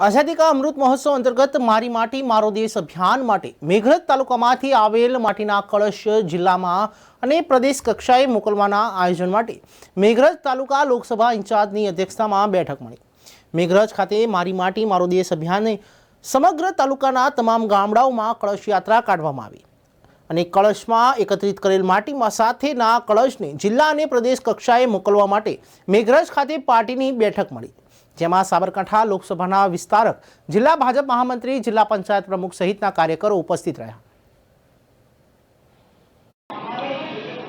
આઝાદી કા અમૃત મહોત્સવ અંતર્ગત મારી માટી, મારો દેશ અભિયાન માટે મેઘરજ તાલુકામાંથી આવેલ માટીના કળશ જિલ્લામાં અને પ્રદેશ કક્ષાએ મોકલવાના આયોજન માટે મેઘરજ તાલુકા લોકસભા ઇન્ચાર્જની અધ્યક્ષતામાં બેઠક મળી. મેઘરજ ખાતે મારી માટી, મારો દેશ અભિયાનને સમગ્ર તાલુકાના તમામ ગામડાઓમાં કળશ યાત્રા કાઢવામાં આવી. અને કળશમાં એકત્રિત કરેલ માટીમાં સાથેના કળશને જિલ્લા અને પ્રદેશ કક્ષાએ મોકલવા માટે મેઘરજ ખાતે પાર્ટીની બેઠક મળી. જેમાં સાબરકાંઠા લોકસભાના વિસ્તારક, જિલ્લા ભાજપ મહામંત્રી, જિલ્લા પંચાયત પ્રમુખ સહિતના કાર્યકરો ઉપસ્થિત રહ્યા.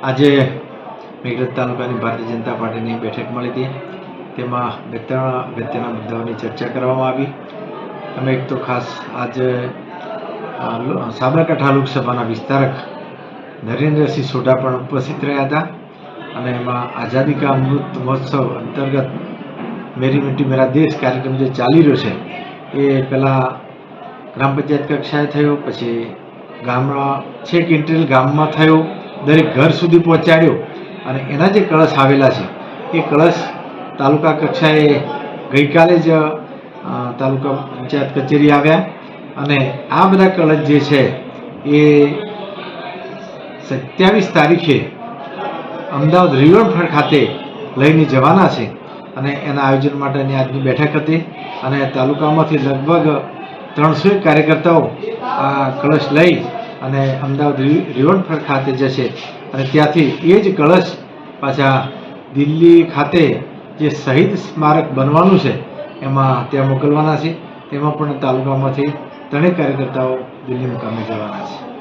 આજે મેઘરજ તાલુકાની ભારતીય જનતા પાર્ટીની બેઠક મળી હતી. તેમાં બે ત્રણ અગત્યના મુદ્દાઓની ચર્ચા કરવામાં આવી. અમે એક તો ખાસ આજે સાબરકાંઠા લોકસભાના વિસ્તારક નરેન્દ્રસિંહ સોઢા પણ ઉપસ્થિત રહ્યા હતા. અને એમાં આઝાદી કા અમૃત મહોત્સવ અંતર્ગત મેરી મિટ્ટી મેરા દેશ કાર્યક્રમ જે ચાલી રહ્યો છે એ પહેલાં ગ્રામ પંચાયત કક્ષાએ થયો પછી ગામમાં છેક ઇન્ટરેલ ગામમાં થયો દરેક ઘર સુધી પહોંચાડ્યો અને એના જે કળશ આવેલા છે એ કળશ તાલુકા કક્ષાએ ગઈકાલે જ તાલુકા પંચાયત કચેરી આવ્યા અને આ બધા કળશ જે છે એ સત્યાવીસ તારીખે અમદાવાદ રિવરફ્રન્ટ ખાતે લઈને જવાના છે અને એના આયોજન માટેની આજની બેઠક હતી. અને તાલુકામાંથી લગભગ ત્રણસો કાર્યકર્તાઓ આ કળશ લઈ અને અમદાવાદ રિવરફ્રન્ટ ખાતે જશે. અને ત્યાંથી એ જ કળશ પાછા દિલ્હી ખાતે જે શહીદ સ્મારક બનવાનું છે, એમાં ત્યાં મોકલવાના છે. તેમાં પણ તાલુકામાંથી ત્રણેય કાર્યકર્તાઓ દિલ્હી મુકામે જવાના છે.